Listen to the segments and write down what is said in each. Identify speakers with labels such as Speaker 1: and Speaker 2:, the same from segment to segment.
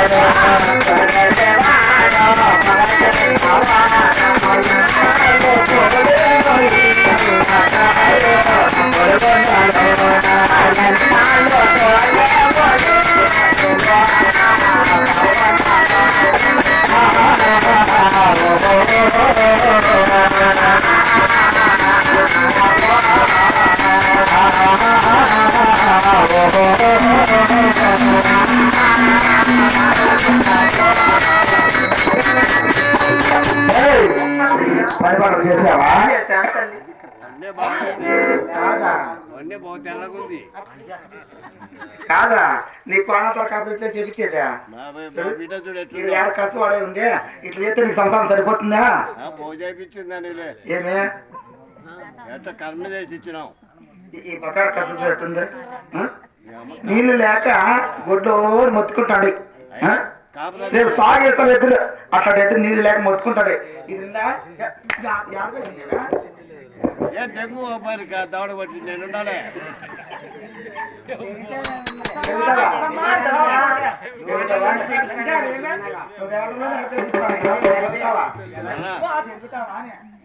Speaker 1: Oh, పనులు చేసావా కాదా? నీ కోణతో కాబట్టి
Speaker 2: చూడు
Speaker 1: ఇది ఏడ కసు వాడే ఉంది? ఇట్లా చేస్తే నీకు సంసారం సరిపోతుందా?
Speaker 2: బాగు చేయించిందని
Speaker 1: ఏమే?
Speaker 2: ఎట్లా కర్మ చేసి ఇచ్చినావు?
Speaker 1: ఈ- పక్కన కసు ఆ? నీళ్ళు లేక గుడ్డు మొత్తుకుంటాడు. ఆ?
Speaker 2: కాపుదా
Speaker 1: రేపు సాగేస్తాం ఎదురు అట్లా ఎదురు నీళ్ళు లేక మొత్తుకుంటాడు. ఇది?
Speaker 2: ఏ మరి దవడ పట్టి నేను ఉండాలి?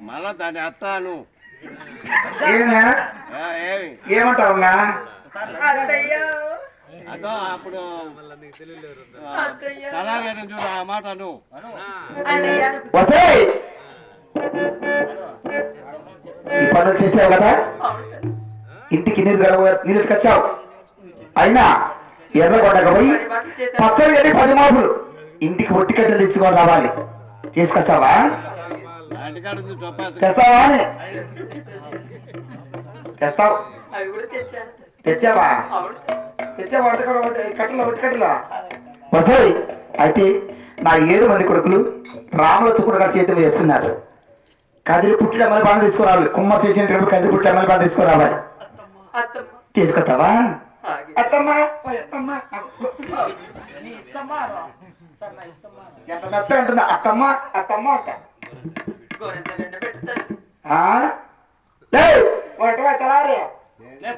Speaker 2: మళ్ళా. దాన్ని అత్తాను.
Speaker 1: ఏమే?
Speaker 2: ఏ, ఏమి?
Speaker 1: ఏమంటావమ్మా
Speaker 3: అత్తయ్య.
Speaker 2: అదో అప్పుడు చూడు ఆ మాట నువ్వు
Speaker 1: ఈ పనులు చేసావు కదా. ఇంటికి నీరు గడవ నీరు కచ్చావు అయినా ఎర్రగొండకు పోయి పచ్చడి గడి పదిమాపులు ఇంటికి ఒట్టి కట్టెలు తీసుకొని రావాలి. తీసుకొస్తావా తెస్తావా అని? తెస్తావు. తెచ్చావా? కట్టెలు కట్టెలా? వసోయ్ అయితే నా ఏడు మంది కొడుకులు రాముల చుక్కుడు గారి చేతులు వేస్తున్నారు. కదిరి పుట్టిన మళ్ళీ పండు తీసుకురావాలి. కుమ్మర్ చేసినప్పుడు కదిరి పుట్టిన మళ్ళీ పండు తీసుకురావాలి.
Speaker 3: అత్తమ్మ
Speaker 1: తీసుకొస్తావా. అత్తమ్మా ఓ అత్తమ్మ ఎంత మెత్త ఉంటుంది అత్తమ్మ అత్తమ్మ అట్ట
Speaker 3: పెట్టు
Speaker 1: ఆ? లే,